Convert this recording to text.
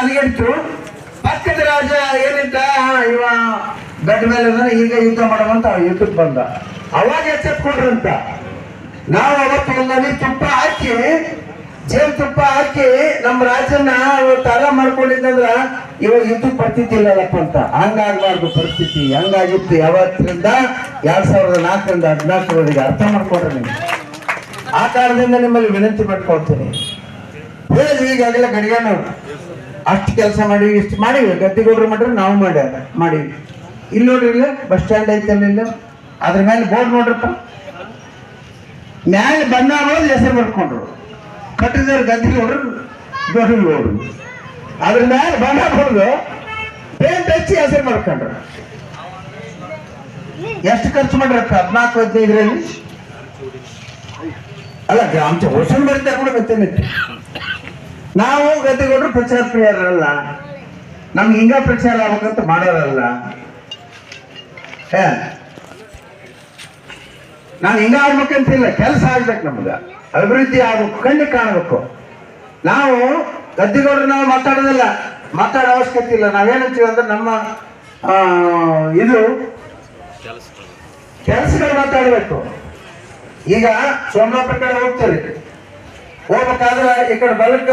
ಹದಗೆಡ್ತು ಪಕ್ಕದ ರಾಜ ಏನಿದ್ದ ಇವ ಬೆಡ್ ಮೇಲೆ ಈಗ ಯುದ್ಧ ಮಾಡುವಂತ ಯುದ್ಧಕ್ಕೆ ಬಂದ. ಅವಾಗ ಎಚ್ಚೆತ್ಕೊಂಡ್ರಂತ ನಾವು ಅವತ್ತು ಒಂದಲ್ಲಿ ತುಪ್ಪ ಹಾಕಿ, ಜೇನು ತುಪ್ಪ ಹಾಕಿ ನಮ್ಮ ರಾಜನ್ನ ಆರಾಮ್ ಮಾಡ್ಕೊಂಡಿದ್ದಂದ್ರ ಇವಾಗ ಯುದ್ಧಕ್ಕೆ ಬರ್ತಿದ್ದಿಲ್ಲಪ್ಪ ಅಂತ. ಹಂಗಾಗ್ಬಾರ್ದು ಪರಿಸ್ಥಿತಿ. ಹಂಗಾಗಿತ್ತು. ಯಾವತ್ತರಿಂದ? ಎರಡ್ ಸಾವಿರದ ನಾಲ್ಕರಿಂದ ಹದಿನಾಲ್ಕರವರೆಗೆ ಅರ್ಥ ಮಾಡ್ಕೊಂಡ್ರೆ ನೀವು. ಆ ಕಾರಣದಿಂದ ನಿಮ್ಮಲ್ಲಿ ವಿನಂತಿ ಮಾಡ್ಕೊಳ್ತೀನಿ. ಹೇಳಿದ್ವಿ ಈಗಾಗಲೇ ಗಡಿಗಾನು ಅಷ್ಟು ಕೆಲಸ ಮಾಡಿವಿ ಇಷ್ಟು ಮಾಡಿವಿ ಗದ್ದಿಗೌಡ್ರು ಮಾಡ್ರಿ ನಾವು ಮಾಡ್ಯಾರ ಮಾಡಿವಿ. ಇಲ್ಲಿ ನೋಡ್ರಿ ಇಲ್ಲ, ಬಸ್ ಸ್ಟ್ಯಾಂಡ್ ಐತಲ್ಲ ಇಲ್ಲ. ಅದ್ರ ಮೇಲೆ ಬೋರ್ಡ್ ನೋಡ್ರಪ್ಪ. ಮ್ಯಾಲೆ ಬಣ್ಣ ಅನ್ನೋದು ಹೆಸರು ಬರ್ಕೊಂಡ್ರು. ಕಟ್ಟಿದವ್ರು ಗದ್ದಿಗೌಡ್ರು, ದೊಡ್ಡಗೌಡ್ರು. ಅದ್ರ ಮೇಲೆ ಬಣ್ಣ ಹೊಡೆದು ಪೇಂಟ್ ಹಚ್ಚಿ ಹೆಸರು ಮಾಡ್ಕೊಂಡ್ರು. ಎಷ್ಟು ಖರ್ಚು ಮಾಡ್ರಪ್ಪ? ಹದಿನಾಲ್ಕು, ಹದಿನೈದರಲ್ಲಿ? ಅಲ್ಲ, ಗ್ರಾಮ ಹೊಸನ್ ಬರ್ತಾರೆ ಕೂಡ ಗೊತ್ತೇನಿತ್ತು ನಾವು ಗದ್ದೆಗೊಂಡ್ರು ಪ್ರಚಾರ ಪ್ರಿಯರಲ್ಲ ನಮ್ಗೆ ಹಿಂಗ ಪ್ರಚಾರ ಆಗ್ಬೇಕಂತ ಮಾಡೋರಲ್ಲ. ನಾವು ಹಿಂಗ ಆಗ್ಬೇಕಂತಿಲ್ಲ, ಕೆಲಸ ಆಗ್ಬೇಕು ನಮ್ಗ. ಅಭಿವೃದ್ಧಿ ಆಗ್ಬೇಕು, ಕಣ್ಣು ಕಾಣಬೇಕು. ನಾವು ಗದ್ದೆಗೌಡರು ನಾವು ಮಾತಾಡೋದಿಲ್ಲ. ಮಾತಾಡೋ ಅವಶ್ಯಕತೆ ಇಲ್ಲ. ನಾವೇನಂತೀವಿ ಅಂದ್ರೆ ನಮ್ಮ ಇದು ಕೆಲಸಗಳು ಮಾತಾಡಬೇಕು. ಈಗ ಸೋಮನಾಥ ಹೋಗ್ತಾರೆ. ಹೋಗ್ಬೇಕಾದ್ರೆ ಈ ಕಡೆ ಬಲಕ್ಕೆ